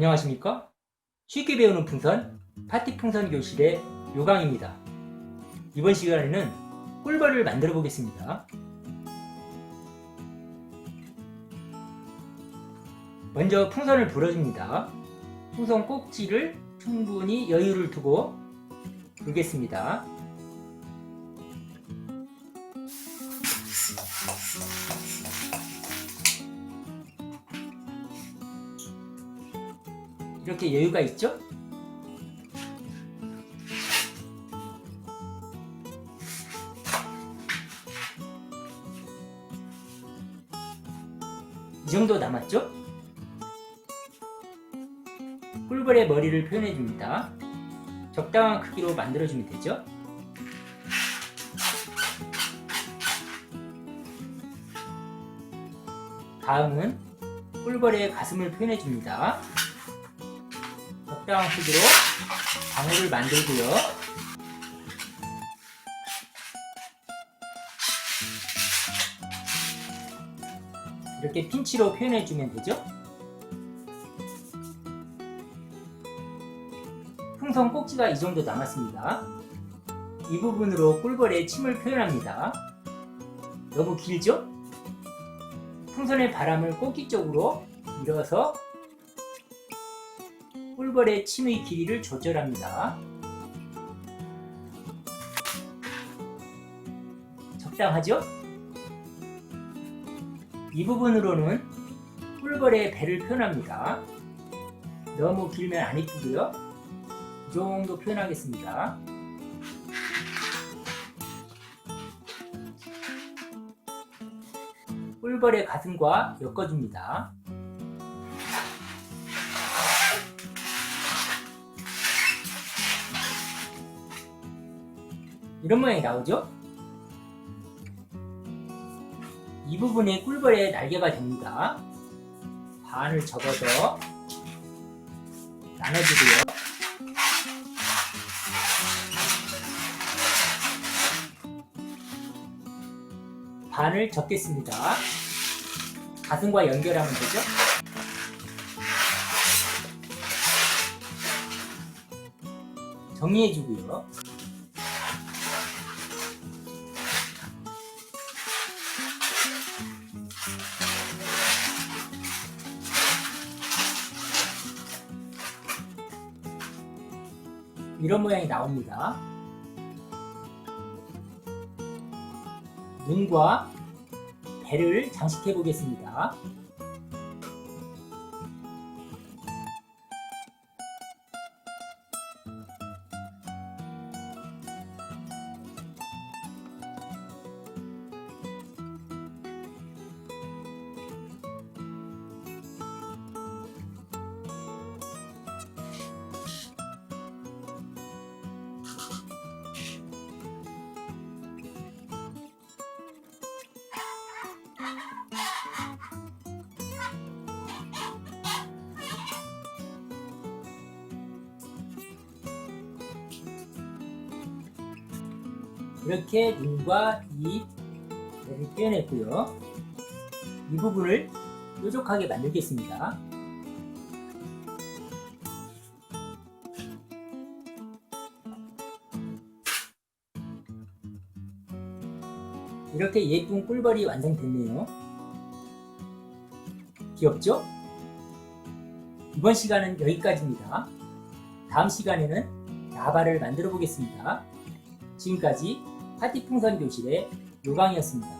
안녕하십니까? 쉽게 배우는 풍선 파티 풍선 교실의 요강입니다. 이번 시간에는 꿀벌을 만들어 보겠습니다. 먼저 풍선을 불어줍니다. 풍선 꼭지를 충분히 여유를 두고 불겠습니다. 이렇게 여유가 있죠? 이 정도 남았죠? 꿀벌의 머리를 표현해 줍니다. 적당한 크기로 만들어주면 되죠? 다음은 꿀벌의 가슴을 표현해 줍니다. 적당한 크기로 방울을 만들고요. 이렇게 핀치로 표현해 주면 되죠. 풍선 꼭지가 이 정도 남았습니다. 이 부분으로 꿀벌의 침을 표현합니다. 너무 길죠? 풍선의 바람을 꼭지 쪽으로 밀어서 꿀벌의 침의 길이를 조절합니다. 적당하죠? 이 부분으로는 꿀벌의 배를 표현합니다. 너무 길면 안 이쁘고요. 이 정도 표현하겠습니다. 꿀벌의 가슴과 엮어줍니다. 이런 모양이 나오죠? 이 부분이 꿀벌의 날개가 됩니다. 반을 접어서 나눠주고요. 반을 접겠습니다. 가슴과 연결하면 되죠? 정리해주고요. 이런 모양이 나옵니다. 눈과 배를 장식해 보겠습니다. 이렇게 눈과 입, 배를 표현했고요. 이 부분을 뾰족하게 만들겠습니다. 이렇게 예쁜 꿀벌이 완성됐네요. 귀엽죠? 이번 시간은 여기까지입니다. 다음 시간에는 나발을 만들어 보겠습니다. 지금까지 파티풍선 교실의 요강이었습니다.